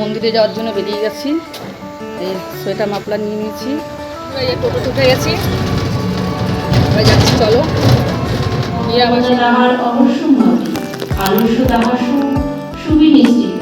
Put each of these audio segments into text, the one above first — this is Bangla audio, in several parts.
মন্দিরে যাওয়ার জন্য বেরিয়ে গেছি। এই সোয়েটার মাপলা নিয়ে নিয়েছি। এই টোটো উঠে গেছি। এবার যাচ্ছি, চলো। আমার অবশ্য সুবিনিশ্চিত।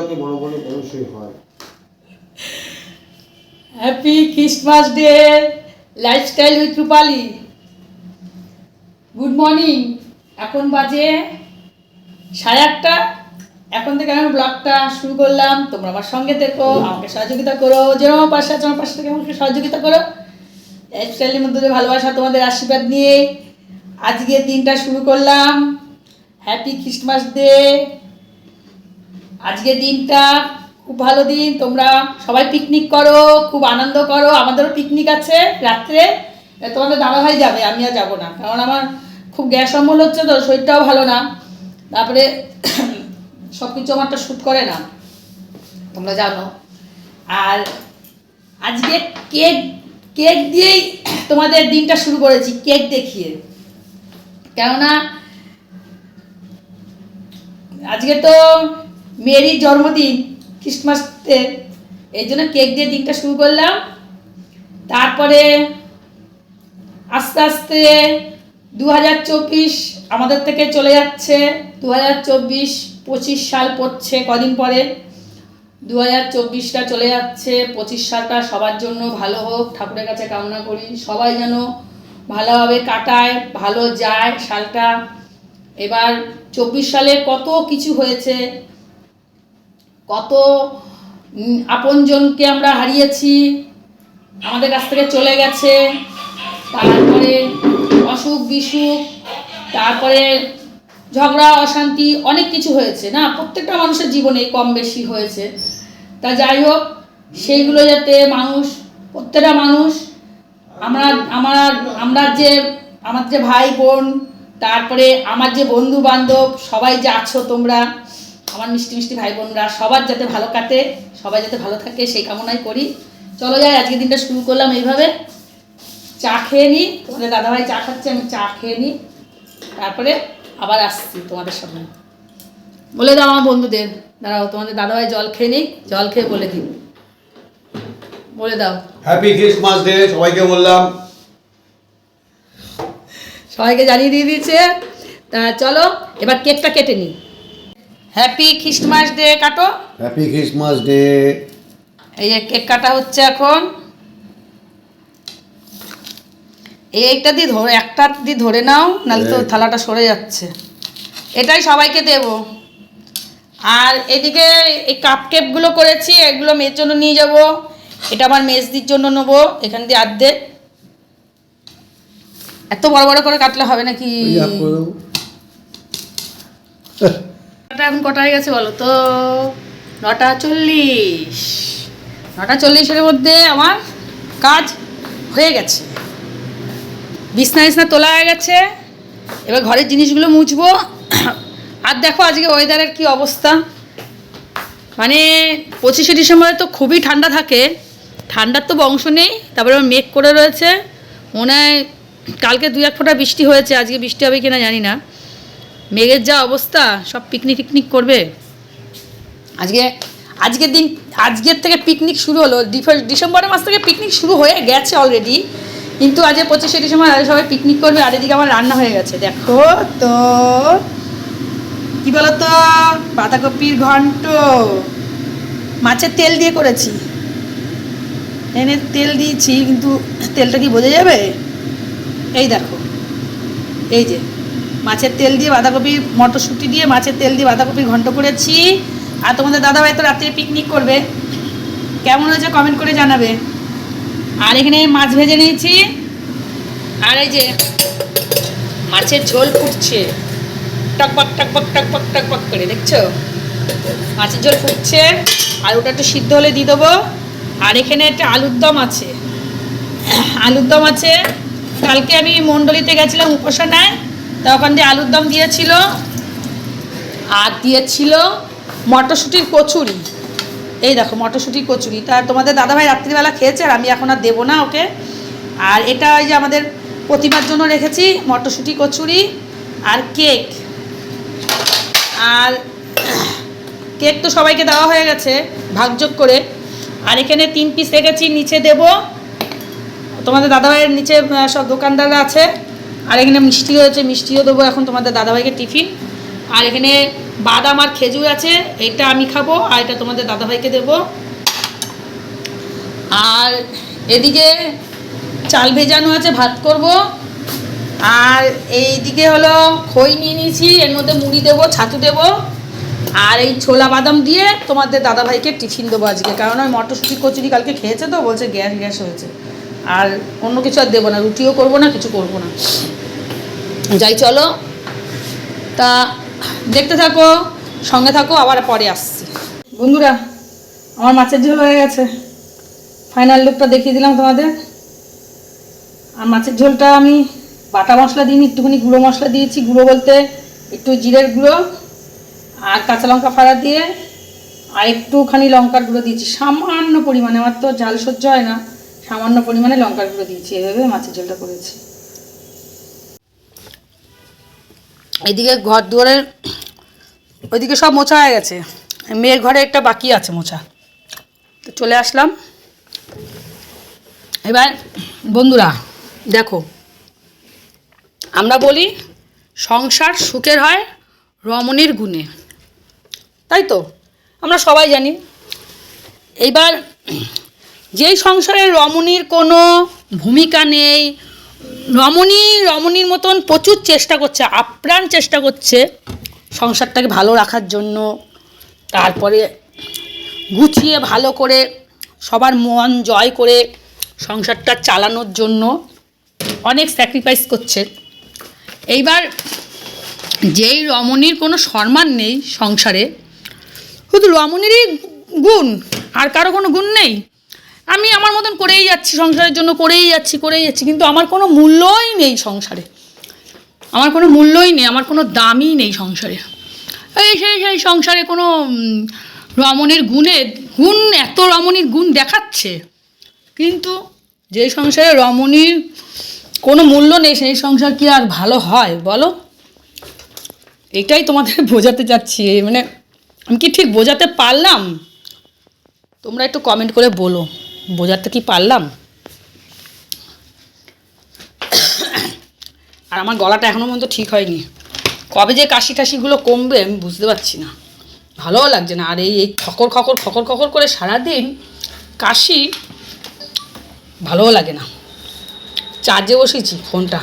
যাতে মনে মনে মানুষই হয়। Happy Christmas day lifestyle with Rupali good morning এখন বাজে সাড়ে আটটা। এখন থেকে আমি ব্লগটা শুরু করলাম। তোমরা আমার সঙ্গে থেকো, আমাকে সহযোগিতা করো। যেরকম পাশে আছে, আমার পাশে থেকে আমাকে সহযোগিতা করো। লাইফস্টাইলের মধ্যে ভালোবাসা তোমাদের আশীর্বাদ নিয়ে আজকের দিনটা শুরু করলাম। হ্যাপি ক্রিসমাস ডে আজকের দিনটা খুব ভালো দিন। তোমরা সবাই পিকনিক করো, খুব আনন্দ করো। আমাদেরও পিকনিক আছে রাত্রে। তোমাদের দাদাভাই যাবে, আমি আর যাব না। কারণ আমার খুব গ্যাস অম্বল হচ্ছে তো, শরীরটাও ভালো না। তারপরে সব কিছু আমারটা শ্যুট করে না। তোমরা জানো। আর আজকে কেক কেক দিয়েই তোমাদের দিনটা শুরু করেছি কেক দেখিয়ে। কেননা আজকে তো মেরির জন্মদিন ক্রিসমাসে এই জন্য কেক দিয়ে দিনটা শুরু করলাম। তারপরে আস্তে আস্তে দু হাজার চব্বিশ আমাদের থেকে চলে যাচ্ছে। দু হাজার পঁচিশ সাল পড়ছে কদিন পরে। দু হাজার চব্বিশটা চলে যাচ্ছে। পঁচিশ সালটা সবার জন্য ভালো হোক, ঠাকুরের কাছে কামনা করি। সবাই যেন ভালোভাবে কাটায়, ভালো যায় সালটা। এবার চব্বিশ সালে কত কিছু হয়েছে কত আপনজনকে আমরা হারিয়েছি, আমাদের কাছ থেকে চলে গেছে, তারপরে অসুখ বিসুখ, তারপরে ঝগড়া, অশান্তি, অনেক কিছু হয়েছে, না? প্রত্যেকটা মানুষের জীবনে কম বেশি হয়েছে। তা যাই হোক, সেইগুলো যাতে মানুষ, প্রত্যেকটা মানুষ, আমরা, আমার, আমরা যে, আমার যে ভাই বোন, তারপরে আমার যে বন্ধু বান্ধব সবাই যে আছো তোমরা আমার মিষ্টি মিষ্টি ভাই বোনরা সবার যাতে ভালো কাটে সবাই যাতে ভালো থাকে সেই কামনাই করি। চলো যাই আজকে দিনটা শুরু করলাম এইভাবে। চা খেয়ে নিই তোমাদের দাদাভাই চা খাচ্ছে আমি চা খেয়ে নিই তারপরে আবার আসছি তোমাদের সামনে। বলে দাও আমার বন্ধুদের দাঁড়াও তোমাদের দাদাভাই জল খেয়ে নিই জল খেয়ে বলে দিই। বলে দাও। হ্যাপি ক্রিসমাস ডে সবাইকে বললাম। সবাইকে জানিয়ে দিয়ে দিয়েছে। তা চলো এবার কেকটা কেটে নিই হ্যাপি খ্রিস্টমাস ডে কাটো। হ্যাপি ক্রিসমাস ডে এই যে কেক কাটা হচ্ছে এখন। এই একটা দিয়ে ধরে একটা দিয়ে ধরে নাও নাহলে তো থালাটা সরে যাচ্ছে। এটাই সবাইকে দেব। আর এদিকে এই কাপ কেকগুলো করেছি এগুলো মেয়ের জন্য নিয়ে যাব। এটা আমার মেজদির জন্য নেব এখান দিয়ে আর্ধেক। এত বড় বড় করে কাটলে হবে নাকি? এখন কটা হয়ে গেছে বলো তো? নটা চল্লিশ। নটা চল্লিশের মধ্যে আমার কাজ হয়ে গেছে। বিছনা বিছনা তোলা হয়ে গেছে। এবার ঘরের জিনিসগুলো মুছবো। আর দেখো আজকে ওয়েদারের কি অবস্থা। মানে পঁচিশে ডিসেম্বরে তো খুবই ঠান্ডা থাকে। ঠান্ডার তো বংশ নেই, তারপরে মেঘ করে রয়েছে। মনে হয় কালকে দুই এক ফোঁটা বৃষ্টি হয়েছে, আজকে বৃষ্টি হবে কিনা জানি না। মেঘের যা অবস্থা, সব পিকনিক টিকনিক করবে? আজকে, আজকের দিন, আজকের থেকে পিকনিক শুরু হলো। ডিসেম্বরের মাস থেকে পিকনিক শুরু হয়ে গেছে অলরেডি কিন্তু আজকে পঁচিশে ডিসেম্বর, আজ সবাই পিকনিক করবে। আর এদিকে আমার রান্না হয়ে গেছে, দেখো তো। কি বলতো? বাঁধাকপির ঘন্ট। মাছের তেল দিয়ে করেছি। এনে তেল দিয়েছি, কিন্তু তেলটা কি বোঝা যাবে? এই দেখো। এই যে। মাছের তেল দিয়ে বাঁধাকপি, মটরশুঁটি দিয়ে মাছের তেল দিয়ে বাঁধাকপি ঘন্ট করেছি। আর তোমাদের দাদাভাই তো রাত্রে পিকনিক করবে। কেমন হয়েছে কমেন্ট করে জানাবে। আর এখানে মাছ ভেজে নিয়েছি। আর এই যে মাছের ঝোল ফুটছে। টকবক টকবক টকবক টকবক করে, দেখছ? মাছের ঝোল ফুটছে। আর ওটা একটু সিদ্ধ হলে দিয়ে দেবো। আর এখানে একটা আলুর দম আছে। আলুর দম আছে। কালকে আমি মণ্ডলীতে গেছিলাম উপাসনায়। তা ওখান দিয়ে আলুর দম দিয়েছিল, আর দিয়েছিল মটরশুঁটির কচুরি। এই দেখো, মটরশুঁটির কচুরি। তা তোমাদের দাদাভাই রাত্রিবেলা খেয়েছে আর আমি এখন আর দেবো না ওকে। আর এটা ওই যে আমাদের প্রতিমার জন্য রেখেছি, মটরশুঁটি কচুরি আর কেক। আর কেক তো সবাইকে দেওয়া হয়ে গেছে, ভাগযোগ করে। আর এখানে তিন পিস রেখেছি, নিচে দেব। তোমাদের দাদাভাইয়ের নিচে সব দোকানদাররা আছে। আর এখানে মিষ্টি রয়েছে মিষ্টিও দেবো এখন তোমাদের দাদাভাইকে টিফিন। আর এখানে বাদাম আর খেজুর আছে, এটা আমি খাব আর এটা তোমাদের দাদাভাইকে দেবো। আর এদিকে চাল ভেজানো আছে, ভাত করব। আর এইদিকে হলো খই নিয়ে নিয়েছি, এর মধ্যে মুড়ি দেবো, ছাতু দেবো। আর এই ছোলা বাদাম দিয়ে তোমাদের দাদাভাইকে টিফিন দেবো আজকে, কারণ ওই মটরশুঁটি কচুরি কালকে খেয়েছে তো, বলছে গ্যাস গ্যাস হয়েছে। আর অন্য কিছু আর দেবো না, রুটিও করব না, কিছু করব না। যাই চলো, তা দেখতে থাকো, সঙ্গে থাকো, আবার পরে আসছি। বন্ধুরা, আমার মাছের ঝোল হয়ে গেছে। ফাইনাল লুকটা দেখিয়ে দিলাম তোমাদের। আর মাছের ঝোলটা আমি বাটা মশলা দিইনি, একটুখানি গুঁড়ো মশলা দিয়েছি। গুঁড়ো বলতে একটু জিরের গুঁড়ো আর কাঁচা লঙ্কা ফাড়া দিয়ে আর একটুখানি লঙ্কার গুঁড়ো দিয়েছি। সামান্য পরিমাণে, আমার তো ঝাল সহ্য হয় না। সামান্য পরিমাণে লঙ্কার গুঁড়ো দিয়েছি, এভাবে মাছের ঝোলটা করেছি। এদিকে ঘর দুয়ারের ওইদিকে সব মোছা হয়ে গেছে। মেয়ের ঘরে একটা বাকি আছে মোছা। তো চলে আসলাম। এবার বন্ধুরা, দেখো, আমরা বলি সংসার সুখের হয় রমণীর গুণে। তাই তো? আমরা সবাই জানি। এইবার যেই সংসারে রমণীর কোনো ভূমিকা নেই, রমণী রমণীর মতন প্রচুর চেষ্টা করছে, আপ্রাণ চেষ্টা করছে সংসারটাকে ভালো রাখার জন্য। তারপরে গুছিয়ে ভালো করে সবার মন জয় করে সংসারটা চালানোর জন্য অনেক স্যাক্রিফাইস করছে। এইবার যেই রমণীর কোনো সম্মান নেই সংসারে, শুধু রমণীরই গুণ, আর কারও কোনো গুণ নেই। আমি আমার মতন করেই যাচ্ছি, সংসারের জন্য করেই যাচ্ছি করেই যাচ্ছি, কিন্তু আমার কোনো মূল্যই নেই সংসারে। আমার কোনো মূল্যই নেই, আমার কোনো দামই নেই সংসারে। এই সেই সেই সংসারে কোনো রমণীর গুণের গুণ, এত রমণীর গুণ দেখাচ্ছে। কিন্তু যে সংসারে রমণীর কোনো মূল্য নেই, সেই সংসার কি আর ভালো হয়, বলো? এটাই তোমাদের বোঝাতে চাচ্ছি। মানে আমি কি ঠিক বোঝাতে পারলাম? তোমরা একটু কমেন্ট করে বলো। বোঝাতে কি পারলাম? আর আমার গলাটা এখনও পর্যন্ত ঠিক হয়নি। কবে যে কাশি টাশিগুলো কমবে আমি বুঝতে পারছি না। ভালোও লাগছে না। আর এই এই খকর খকর খকর খকর করে সারাদিন কাশি ভালোও লাগে না। চার্জে বসেছি ফোনটা।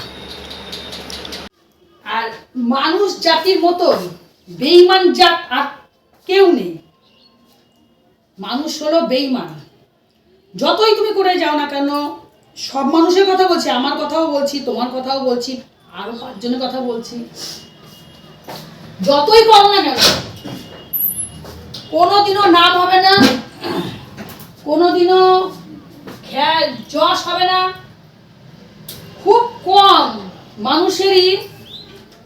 আর মানুষ জাতির মতন বেইমান জাত আর কেউ নেই। মানুষ হলো বেইমান যতই তুমি করে যাও না কেন, সব মানুষের কথা বলছি, আমার কথাও বলছি, তোমার কথাও বলছি আরও পাঁচজনের কথা বলছি। যতই করো না কেন, কোনোদিনও নাম হবে না, কোনোদিনও যশ হবে না। খুব কম মানুষেরই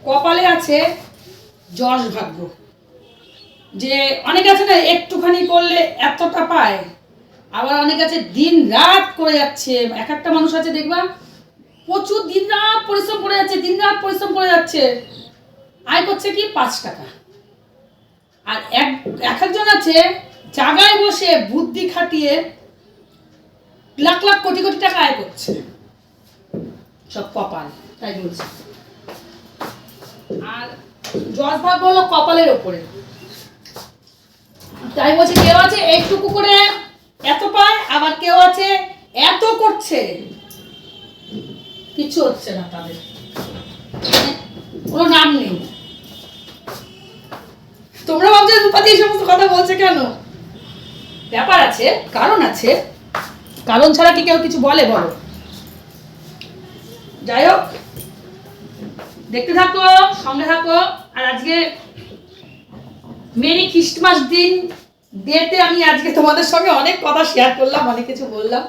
কপালে আছে যশ ভাগ্য। যে অনেক আছে না, একটুখানি করলে এতটা পায় আবার অনেক আছে, দিন রাত করে যাচ্ছে। এক একটা মানুষ আছে, দেখবা, প্রচুর দিন রাত পরিশ্রম করে যাচ্ছে, দিন রাত পরিশ্রম করে যাচ্ছে। আয় করছে কি? পাঁচ টাকা। আর এক এক একজন আছে জায়গায় বসে বুদ্ধি খাটিয়ে লাখ লাখ কোটি কোটি টাকা আয় করছে। সব কপাল, তাই বলছি। আর জজ ভাগ্য হলো কপালের ওপরে। তাই বলছে, কেউ আছে, এইটুকু করে এত পায়, আবার কেউ আছে, এত করছে। কিচ্ছু হচ্ছে না তাদের। কোনো নাম নেই। তোমরা ভাবছ রূপাদি এই সমস্ত কথা বলছে কেন? ব্যাপার আছে, কারণ আছে। কারণ ছাড়া কি কেউ কিছু বলে, বলো? যাই হোক, দেখতে থাকো, সঙ্গে থাকো। আর আজকে মেরি খ্রিস্টমাস দিন ডেতে আমি আজকে তোমাদের সঙ্গে অনেক কথা শেয়ার করলাম, অনেক কিছু বললাম।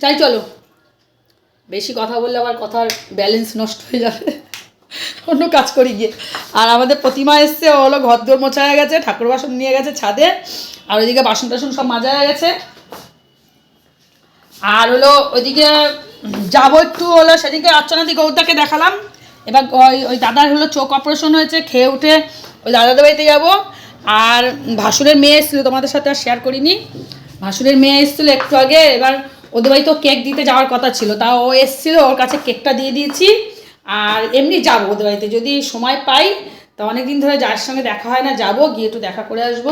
চাই চলো, বেশি কথা বললে আবার কথার ব্যালেন্স নষ্ট হয়ে যাবে। অন্য কাজ করি গিয়ে। আর আমাদের প্রতিমা এসছে, ও হলো ঘর দোর মোছা হয়ে গেছে ঠাকুর বাসন নিয়ে গেছে ছাদে, আর ওইদিকে বাসন টাসন সব মাজা হয়ে গেছে। আর হলো ওইদিকে যাব একটু হলো সেদিকে অর্চনাদি গৌদাকে দেখালাম। এবার ওই ওই দাদার হলো চোখ অপারেশন হয়েছে, খেয়ে উঠে ওই দাদাদের বাড়িতে যাব। আর ভাসুরের মেয়ে এসেছিল, তোমাদের সাথে আর শেয়ার করিনি। ভাসুরের মেয়ে এসেছিল একটু আগে, এবার ওদের বাড়িতেও কেক দিতে যাওয়ার কথা ছিল। তা ও এসেছিল, ওর কাছে কেকটা দিয়ে দিয়েছি। আর এমনি যাব ওদের বাড়িতে, যদি সময় পাই, তা অনেক দিন ধরে যার সঙ্গে দেখা হয় না, যাব, গিয়ে একটু দেখা করে আসব।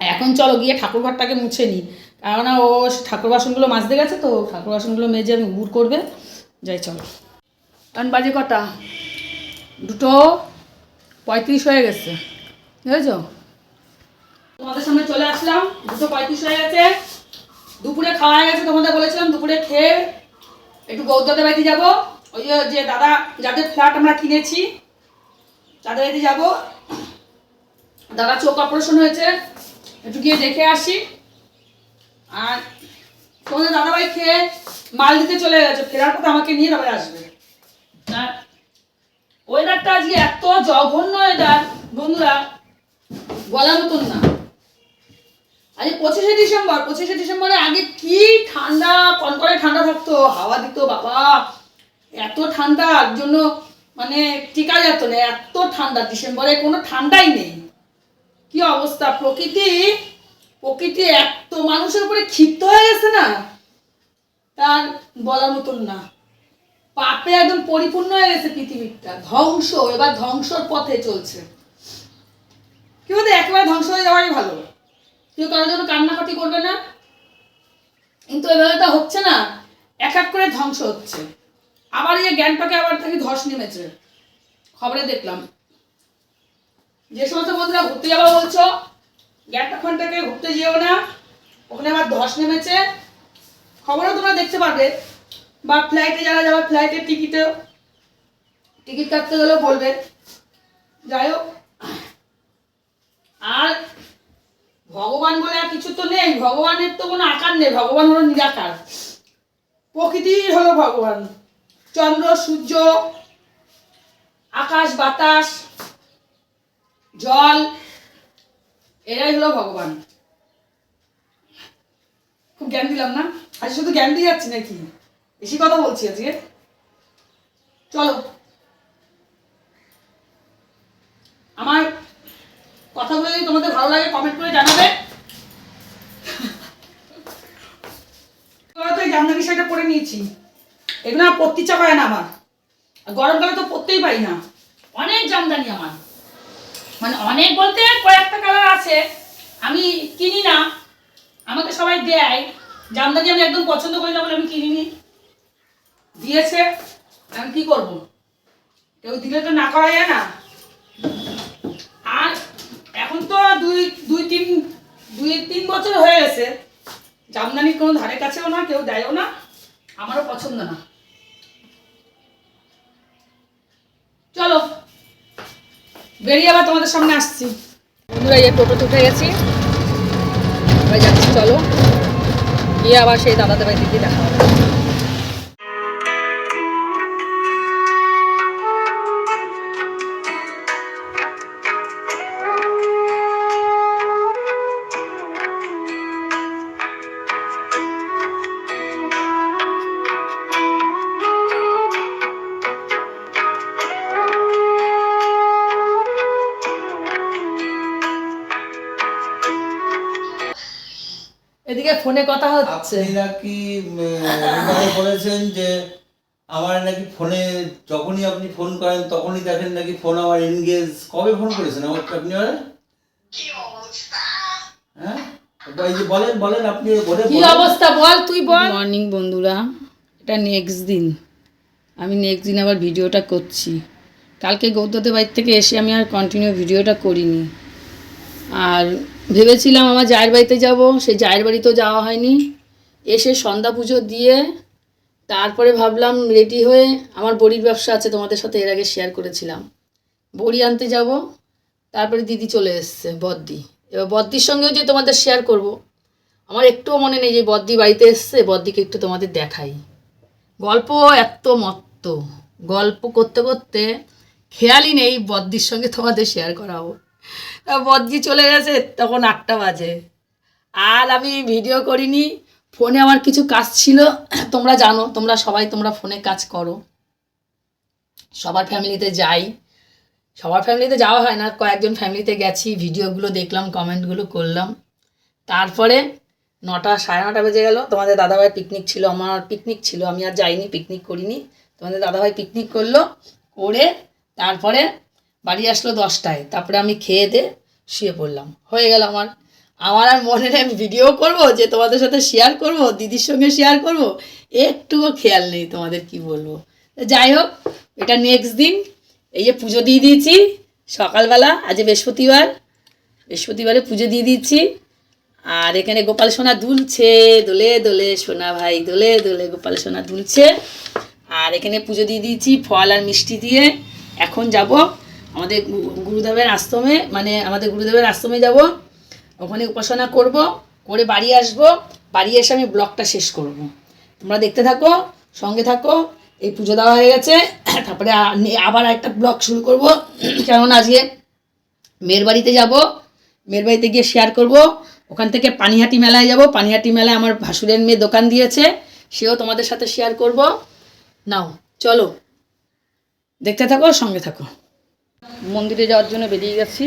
এখন চলো, গিয়ে ঠাকুর ঘরটাকে মুছে নিই। কেননা ও ঠাকুর বাসনগুলো মাজতে গেছে, তো ঠাকুর বাসনগুলো মেজে আমি উড় করবে। যাই চলো। কারণ বাজে কটা? দুটো পঁয়ত্রিশ হয়ে গেছে। বুঝেছ? তোমাদের সামনে চলে আসলাম, দুটো পঁয়ত্রিশ হয়ে গেছে। দুপুরে খাওয়া হয়ে গেছে তোমাদের বলেছিলাম, দুপুরে খেয়ে একটু গৌদাদের বাড়িতে যাব। ওই যে- দাদা, যাদের ফ্ল্যাট আমরা কিনেছি, তাদের বাড়িতে যাব। দাদা চোখ অপারেশন হয়েছে, একটু গিয়ে দেখে আসি। আর তোমাদের দাদাভাই খেয়ে মাল দিতে চলে গেছে, ফেরার পথে আমাকে নিয়ে তবে আসবে। ওয়েদারটা আজকে এত জঘন্য ওয়েদার বন্ধুরা, বলার মতন না। আজ পঁচিশে ডিসেম্বর, পঁচিশে ডিসেম্বরে আগে কি ঠান্ডা, কনকনে ঠান্ডা থাকতো, হাওয়া দিত, বাবা। এত ঠান্ডার জন্য মানে টিকা যেত না, এত ঠান্ডা, ডিসেম্বরে কোনো ঠান্ডাই নেই। কি অবস্থা? প্রকৃতি প্রকৃতি এত মানুষের উপরে ক্ষিপ্ত হয়ে গেছে না? তার বলার মতন না। একদম পরিপূর্ণ হয়ে গেছে পৃথিবীটা। ধ্বংস, এবার ধ্বংসর পথে চলছে। কি বলতে, একেবারে ধ্বংস হয়ে যাওয়াই ভালো। কেউ কারোর জন্য কান্নাকাটি করবে না। কিন্তু এভাবে তো হচ্ছে না, এক এক করে ধ্বংস হচ্ছে। আবার এই জ্ঞানটাকে আবার থেকে ধস নেমেছে। খবরে দেখলাম। যে সমস্ত বন্ধুরা ঘুরতে যাব বলছো গ্যাটখান থেকে ঘুরতে যেও না। ওখানে আবার ধস নেমেছে। খবরও তোমরা দেখতে পারবে। বা ফ্লাইটে যারা যাবে ফ্লাইটের টিকিটে টিকিট কাটতে গেলেও বলবে যাই হোক। আর ভগবান বলে আর কিছু তো নেই। ভগবানের তো কোনো আকার নেই। ভগবান হলো নিরাকার। প্রকৃতি হলো ভগবান। চন্দ্র, সূর্য, আকাশ, বাতাস, জল, এরাই হলো ভগবান। খুব জ্ঞান দিলাম না? আজ শুধু জ্ঞান দিয়ে যাচ্ছি নাকি? বেশি কথা বলছি আজকে। চলো। আমার কথাগুলো যদি তোমাদের ভালো লাগে কমেন্ট করে জানাবে। তোরা তো এই জামদানি শাড়িটা পরে নিয়েছি। এগুলো আর পরতে ইচ্ছা করে না আমার। গরমকালে তো পরতেই পারি না। অনেক জামদানি আমার। মানে অনেক বলতে কয়েকটা কালার আছে। আমি কিনি না। আমাকে সবাই দেয়। জামদানি আমি একদম পছন্দ করি না বলে আমি কিনিনি। দিয়েছে, আমি কি করব? কেউ দিলে তো না করা যায় না। আর এখন তো দুই দুই তিন দুই তিন বছর হয়ে গেছে। জামদানির কোনো ধারে কাছেও না, কেউ দেয়ও না, আমারও পছন্দ না। চলো, বেরিয়ে আবার তোমাদের সামনে আসছি। বন্ধুরা ইয়ে টোটোতে উঠে গেছি। এবার যাচ্ছি, চলো। গিয়ে আবার সেই দাদাদের বাড়িতে দেখা হবে। ফোনে কথা হচ্ছে। আপনি নাকি উম, বলেছেন যে আমার নাকি ফোনে যখনই আপনি ফোন করেন তখনই দেখেন নাকি ফোন আমার এনগেজ কবে ফোন করেছেন আমার আপনি আর হ্যাঁ? তো বলেন বলেন আপনি বলে কি অবস্থা বল তুই বল। মর্নিং বন্ধুরা। এটা নেক্সট দিন। আমি নেক্সট দিন আবার ভিডিওটা করছি। কালকে গৌততে বাড়ি থেকে এসে আমি আর কন্টিনিউ ভিডিওটা করিনি। আর ভেবেছিলাম আমার জায়ের বাড়িতে যাব সেই জায়ের বাড়িতেও যাওয়া হয়নি। এসে সন্ধ্যা পুজো দিয়ে তারপরে ভাবলাম রেডি হয়ে আমার বড়ির ব্যবসা আছে তোমাদের সাথে এর আগে শেয়ার করেছিলাম। বড়ি আনতে যাব, তারপরে দিদি চলে এসছে, বদ্দি। এবার বদ্দির সঙ্গেও যে তোমাদের শেয়ার করব, আমার একটুও মনে নেই যে বদ্দি বাড়িতে এসছে, বদ্দিকে একটু তোমাদের দেখাই। গল্প এত মত্ত, গল্প করতে করতে খেয়ালই নেই বদ্দির সঙ্গে তোমাদের শেয়ার করাবো তা বদ্দি চলে গেছে, তখন আটটা বাজে। আর আমি ভিডিও করিনি ফোনে আমার কিছু কাজ ছিল, তোমরা জানো, তোমরা সবাই তোমরা ফোনে কাজ করো। সবার ফ্যামিলিতে যাই। সবার ফ্যামিলিতে যাওয়া হয় না, কয়েকজন ফ্যামিলিতে গেছি ভিডিওগুলো দেখলাম কমেন্টগুলো করলাম। তারপরে নটা, সাড়ে নটা বেজে গেল, তোমাদের দাদাভাই পিকনিক ছিল, আমার পিকনিক ছিল, আমি আর যাইনি পিকনিক করিনি। তোমাদের দাদাভাই পিকনিক করল, করে তারপরে বাড়ি আসলো দশটায়। তারপরে আমি খেয়ে দিয়ে শুয়ে পড়লাম। হয়ে গেল আমার। আমার আর মনে নেই ভিডিও করব, যে তোমাদের সাথে শেয়ার করব, দিদির সঙ্গে শেয়ার করব। একটুও খেয়াল নেই তোমাদের কি বলব। যাই হোক, এটা নেক্সট দিন। এই যে পুজো দিয়ে দিয়েছি, সকালবেলা, আজ বৃহস্পতিবার, বৃহস্পতিবারে পুজো দিয়ে দিচ্ছি আর এখানে গোপাল সোনা দুলছে, দোলে দোলে সোনা ভাই, দোলে দোলে গোপাল সোনা দুলছে। আর এখানে পুজো দিয়ে দিয়েছি, ফল আর মিষ্টি দিয়ে। এখন যাব আমাদের গুরুদেবের আশ্রমে মানে আমাদের গুরুদেবের আশ্রমে যাব। ওখানে উপাসনা করব, করে বাড়ি আসব। বাড়ি এসে আমি ব্লগটা শেষ করব। তোমরা দেখতে থাকো, সঙ্গে থাকো। এই পুজো দেওয়া হয়ে গেছে। তারপরে আবার একটা ব্লগ শুরু করব। কেমন আজকে মেয়ের বাড়িতে যাব। মেয়ের বাড়িতে গিয়ে শেয়ার করব। ওখান থেকে পানিহাটি মেলায় যাব। পানিহাটি মেলায় আমার ভাসুরের মেয়ে দোকান দিয়েছে। সেও তোমাদের সাথে শেয়ার করব। নাও, চলো। দেখতে থাকো, সঙ্গে থাকো। মন্দিরে যাওয়ার জন্য বেরিয়ে গেছি।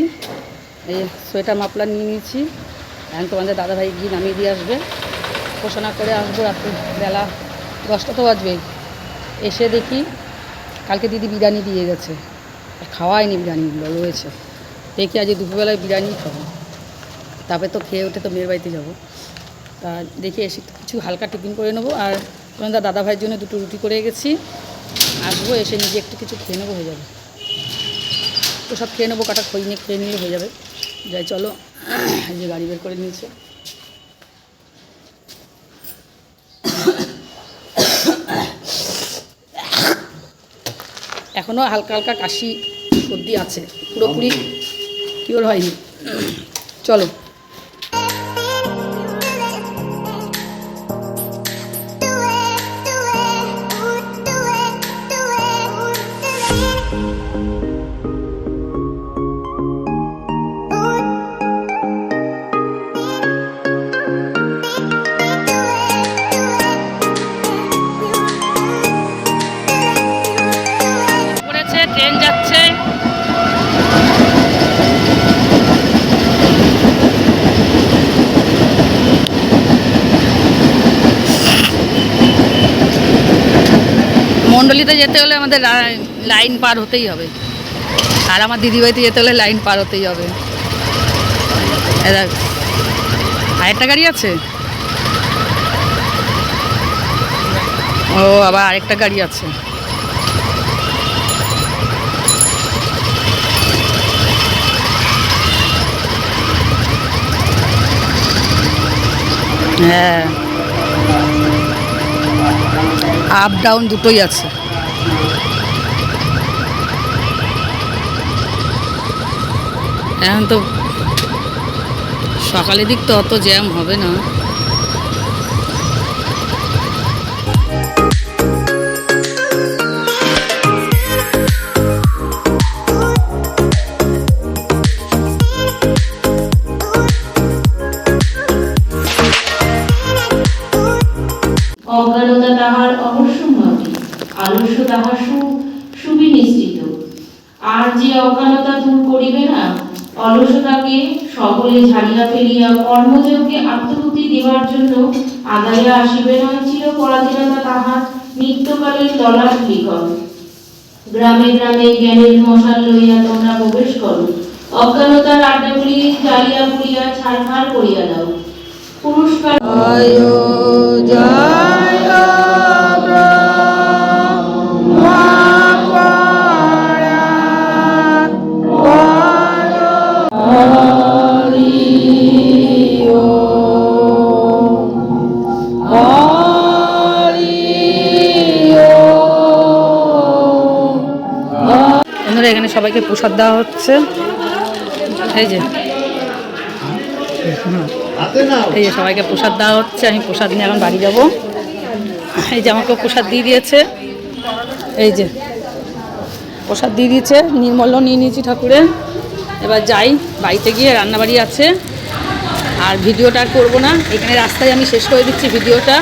এই সোয়েটার মাপলার নিয়ে নিয়েছি। এখন তোমাদের দাদাভাই গিয়ে নামিয়ে দিয়ে আসবে। ঘোষণা করে আসব রাত্রে বেলা দশটা তো বাজবেই। এসে দেখি কালকে দিদি বিরিয়ানি দিয়ে গেছে। খাওয়ায়নি বিরিয়ানিগুলো রয়েছে দেখি আজ দুপুরবেলায় বিরিয়ানি খাব। তারপরে তো খেয়ে উঠে তো মেয়ের বাড়িতে যাব। তা দেখি এসে কিছু হালকা টিফিন করে নেব। আর তোমাদের দাদা ভাইয়ের জন্য দুটো রুটি করে গেছি। আসব, এসে নিজে একটু কিছু খেয়ে নেব, হয়ে যাবে। তো সব খেয়ে নেব কাটা খই নিয়ে খেয়ে নিলে হয়ে যাবে। যাই চলো যে গাড়ি বের করে নিয়েছে। এখনও হালকা হালকা কাশি সর্দি আছে। পুরোপুরি কিওর হয়নি। চলো। মণ্ডলীতে যেতে হলে আমাদের লাইন পার হতেই হবে। আর আমার দিদিবাড়িতে যেতে হলে লাইন পার হতেই হবে। আরেকটা গাড়ি আছে? ও আবার আরেকটা গাড়ি আছে। হ্যাঁ। আপ ডাউন দুটোই আছে। এখন তো সকালের দিক তো অত জ্যাম হবে না। তাহার সু- সুবিনিশ্চিত আর যে অজ্ঞানতা দূর করিবে না অলসতাকে সকলে ঝাড়িয়া ফেলিয়া কর্মযোগকে আত্মভূতি দেওয়ার জন্য আদায়ে আসিবে নয় চির পরাধীনতা তাহার নিত্যকালের তলার লিখন গ্রামে গ্রামে জ্ঞানের মশাল লইয়া তোমরা প্রবেশ করো। অজ্ঞানতার আড্ডাগুলি জ্বালিয়া পুড়িয়া ছাড়খাড় করিয়া দাও। পুরস্কার সবাইকে প্রসাদ দেওয়া হচ্ছে। এই যে। এই যে সবাইকে প্রসাদ দেওয়া হচ্ছে, আমি প্রসাদ নিয়ে এখন বাড়ি যাব। এই যে আমাকেও প্রসাদ দিয়ে দিয়েছে। এই যে। প্রসাদ দিয়ে দিয়েছে নির্মল্য নিয়ে নিয়েছি ঠাকুরের এবার যাই, বাড়িতে গিয়ে রান্নাবাড়ি আছে। আর ভিডিওটা আর করব না। এখানে রাস্তায় আমি শেষ করে দিচ্ছি ভিডিওটা।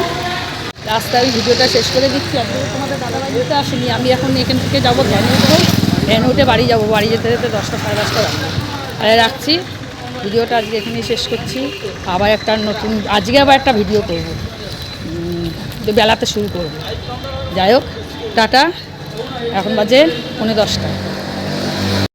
রাস্তায় ভিডিওটা শেষ করে দিচ্ছি। একদম তোমাদের দাদাবাড়িতে আসেনি। আমি এখন এখান থেকে যাব ভ্যান ভ্যান উঠে বাড়ি যাব, বাড়ি যেতে যেতে দশটা সাড়ে দশটা রাখব রাখছি, ভিডিওটা আজকে এখানেই শেষ করছি। আবার একটা নতুন, আজকে আবার একটা ভিডিও করব। বেলাতে শুরু করব। যাই হোক, টাটা। এখন বাজে পনেরো দশটা।